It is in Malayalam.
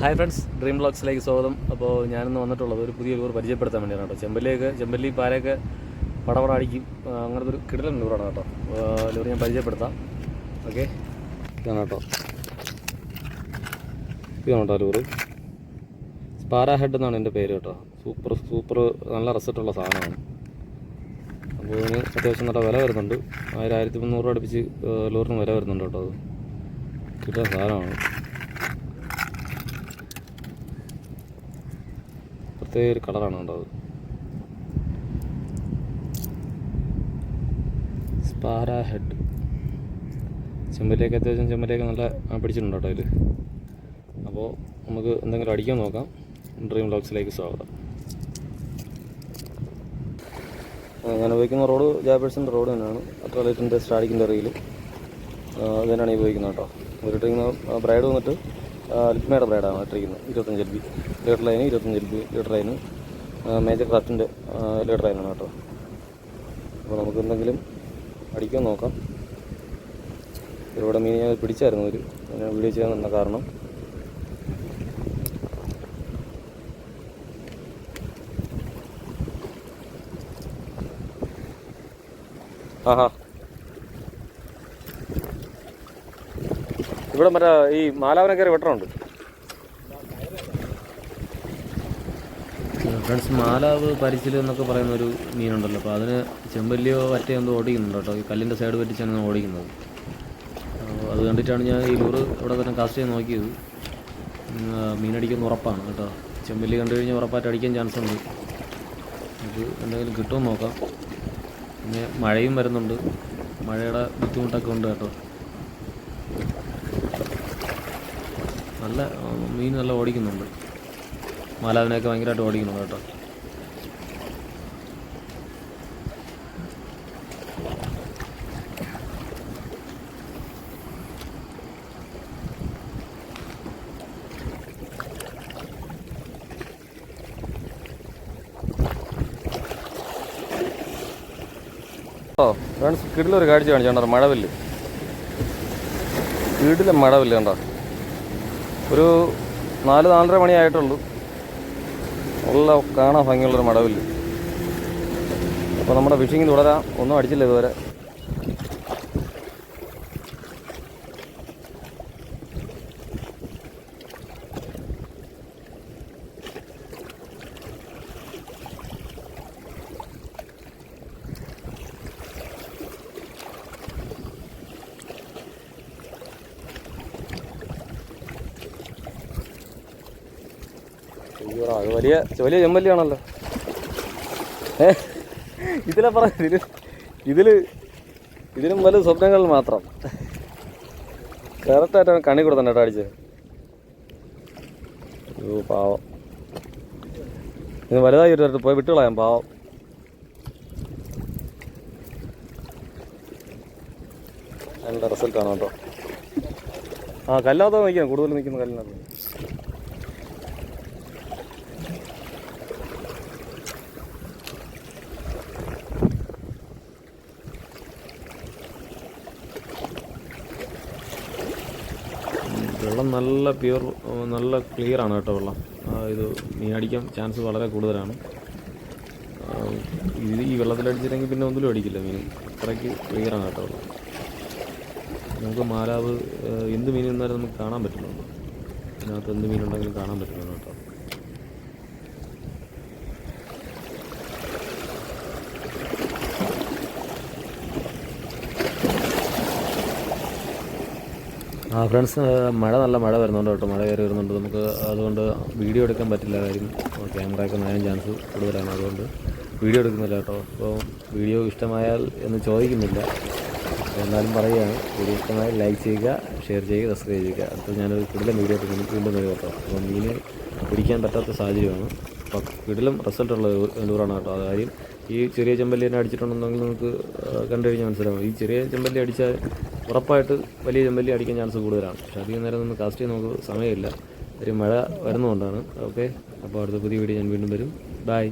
ഹായ് ഫ്രണ്ട്സ് ഡ്രീം ബ്ലോഗ്സിലേക്ക് സ്വാഗതം. അപ്പോൾ ഞാനിന്ന് വന്നിട്ടുള്ളത് ഒരു പുതിയ ടൂർ പരിചയപ്പെടുത്താൻ വേണ്ടിയാണ് കേട്ടോ. ചെമ്പല്ലിയൊക്കെ ചെമ്പല്ലി പാരയൊക്കെ പടപട അടിക്കും അങ്ങനത്തെ ഒരു കിടലൻ ടൂറാണ് കേട്ടോ. ലൂർ ഞാൻ പരിചയപ്പെടുത്താം. ഓക്കെ. ഇതാണ് കേട്ടോ. ഇതാണ് കേട്ടോ ലൂറ് സ്പാര ഹെഡ് എന്നാണ് എന്റെ പേര് കേട്ടോ. സൂപ്പർ സൂപ്പർ നല്ല റിസൾട്ടുള്ള സാധനമാണ്. അപ്പോൾ ഇതിന് അത്യാവശ്യം നല്ല വില വരുന്നുണ്ട്. ആയിരം ആയിരത്തി മുന്നൂറ് അടുപ്പിച്ച് ലോറിന് വില വരുന്നുണ്ട് കേട്ടോ അത്. കിട്ടുന്ന സാധനമാണ്. പ്രത്യേക ഒരു കളറാണ് ഉണ്ടാവുക സ്പാര ഹെഡ് ചെമ്പലിയൊക്കെ അത്യാവശ്യം ചെമ്പലിയൊക്കെ നല്ല പിടിച്ചിട്ടുണ്ട് കേട്ടോ ഇതിൽ അപ്പോൾ നമുക്ക് എന്തെങ്കിലും അടിക്കാൻ നോക്കാം. ഡ്രീം ബ്ലോക്സിലേക്ക് സ്വാഗതം. ഞാൻ ഉപയോഗിക്കുന്ന റോഡ് ജാബേഴ്സിന്റെ റോഡ് തന്നെയാണ്. അട്രലൈറ്റിന്റെ സ്റ്റാഡിക്കിന്റെ റീൽ അത് തന്നെയാണ് ഈ ഉപയോഗിക്കുന്നത് കേട്ടോ. ഒരു ഇട്ടിരിക്കുന്ന ബ്രൈഡ് വന്നിട്ട് ലിറ്റ്മയുടെ ബ്രേഡാണ് ഇട്ടിരിക്കുന്നത്. ഇരുപത്തഞ്ച് എൽ ബി. ലീറ്റർ ലൈന് ഇരുപത്തഞ്ച് L B litre line Major ക്രാഫ്റ്റിന്റെ litre ലൈനാണ് കേട്ടോ. അപ്പോൾ നമുക്ക് എന്തെങ്കിലും അടിക്കാൻ നോക്കാം. ഇവിടെ മീൻ ഞാൻ പിടിച്ചായിരുന്നു ഒരു ഞാൻ വീഡിയോ ചെയ്യാൻ നിന്ന കാരണം. ആഹാ. ഇവിടെ മറ്റേ ഈ മാലാവനം കയറി വെട്ടറുണ്ട് ഫ്രണ്ട്സ് മാലാവ് പരിച്ചിൽ എന്നൊക്കെ പറയുന്ന ഒരു മീനുണ്ടല്ലോ. അപ്പോൾ അതിന് ചെമ്പല്ലിയോ വറ്റയോ എന്തോ ഓടിക്കുന്നുണ്ട് കേട്ടോ. ഈ കല്ലിന്റെ സൈഡ് പറ്റിച്ചാണ് ഓടിക്കുന്നത്. അത് കണ്ടിട്ടാണ് ഞാൻ ഈ ലൂറ് ഇവിടെ തന്നെ കാസ്റ്റ് ചെയ്ത് നോക്കിയത്. മീനടിക്കുന്ന ഉറപ്പാണ് കേട്ടോ. ചെമ്പല്ലി കണ്ടു കഴിഞ്ഞാൽ ഉറപ്പായിട്ട് അടിക്കാൻ ചാൻസ് ഉണ്ട്. അത് എന്തെങ്കിലും കിട്ടുമെന്ന് നോക്കാം. പിന്നെ മഴയും വരുന്നുണ്ട്. മഴയുടെ ബുദ്ധിമുട്ടൊക്കെ ഉണ്ട് കേട്ടോ. നല്ല മീൻ നല്ല ഓടിക്കുന്നുണ്ട്. മാലാവിനെയൊക്കെ ഭയങ്കരമായിട്ട് ഓടിക്കുന്നുണ്ട് കേട്ടോ. ഓ ഫ്രണ്ട്സ് കിടിലൊരു കാഴ്ച കാണിച്ചു കണ്ടോ? മഴവില്ല്. വീട്ടിലെ മഴവില്ല കണ്ടോ? ഒരു നാല് നാലര മണിയായിട്ടുള്ളൂ നല്ല കാണാൻ ഭംഗിയുള്ളൊരു മടവില്ല അപ്പോൾ നമ്മുടെ ഫിഷിങ് തുടരാം. ഒന്നും അടിച്ചില്ല ഇതുവരെ. അയ്യോടാ, അത് വലിയ വലിയ ചെമ്പല്ലിയാണല്ലോ ഏ ഇതിലെ പറ ഇതിൽ ഇതിൽ ഇതിലും വലിയ സ്വപ്നങ്ങൾ മാത്രം. കറക്റ്റായിട്ടാണ് കണി കൊടുത്തണ്ട കേട്ടോ അടിച്ചത്. അയ്യോ പാവം. ഇത് വലുതായി ഒരു പോയി വിട്ടുകളയാം പാവം. അതിന്റെ റിസൾട്ടാണ് കേട്ടോ? ആ കല്ലാത്ത നിൽക്കാം കൂടുതൽ നിൽക്കുന്ന കല്ലിനകത്ത്. വെള്ളം നല്ല പ്യൂർ നല്ല ക്ലിയർ ആണ് കേട്ടോ വെള്ളം. ഇത് മീനടിക്കാൻ ചാൻസ് വളരെ കൂടുതലാണ്. ഇത് ഈ വെള്ളത്തിലടിച്ചില്ലെങ്കിൽ പിന്നെ ഒന്നിലും അടിക്കില്ല മീൻ. അത്രയ്ക്ക് ക്ലിയർ ആണ് കേട്ടോ വെള്ളം. നമുക്ക് മാലാവ് എന്ത് മീൻ എന്നാലും നമുക്ക് കാണാൻ പറ്റുന്നുണ്ട്. അതിനകത്ത് എന്ത് മീനുണ്ടെങ്കിലും കാണാൻ പറ്റുന്നുണ്ട് കേട്ടോ. ആ ഫ്രണ്ട്സ് മഴ നല്ല മഴ വരുന്നുണ്ട് കേട്ടോ. മഴ കയറി വരുന്നുണ്ട്. നമുക്ക് അതുകൊണ്ട് വീഡിയോ എടുക്കാൻ പറ്റില്ല കാര്യം. ക്യാമറയൊക്കെ നയാൻ ചാൻസ് കൂടുതലാണ്. അതുകൊണ്ട് വീഡിയോ എടുക്കുന്നില്ല കേട്ടോ. അപ്പോൾ വീഡിയോ ഇഷ്ടമായാൽ എന്ന് ചോദിക്കുന്നില്ല. എന്നാലും പറയുകയാണ്. വീഡിയോ ഇഷ്ടമായാൽ ലൈക്ക് ചെയ്യുക ഷെയർ ചെയ്യുക സബ്സ്ക്രൈബ് ചെയ്യുക. അടുത്ത ഞാനൊരു കൂടുതൽ വീഡിയോ എടുക്കുന്നു വീണ്ടും വരും കേട്ടോ. അപ്പോൾ മീന് പിടിക്കാൻ പറ്റാത്ത സാഹചര്യമാണ്. അപ്പോൾ കിടിലം റിസൾട്ടുള്ള ലൂറാണ് കേട്ടോ. അത് കാര്യം ഈ ചെറിയ ചെമ്പല്ലി തന്നെ അടിച്ചിട്ടുണ്ടെന്നെങ്കിൽ നമുക്ക് കണ്ടുകഴിഞ്ഞാൽ കണ്ടു കഴിഞ്ഞാൽ മനസ്സിലാവും. ഈ ചെറിയ ചെമ്പല്ലി അടിച്ചാൽ ഉറപ്പായിട്ട് വലിയ ചെമ്പല്ലി അടിക്കാൻ ചാൻസ് കൂടുതലാണ്. പക്ഷേ അധികം നേരം നിന്ന് കാസ്റ്റ് ചെയ്യാൻ നമുക്ക് സമയമില്ല. ഒരു മഴ വരുന്നതുകൊണ്ടാണ്. ഓക്കെ അപ്പോൾ അടുത്ത പുതിയ വീഡിയോ ഞാൻ വീണ്ടും വരും. ബൈ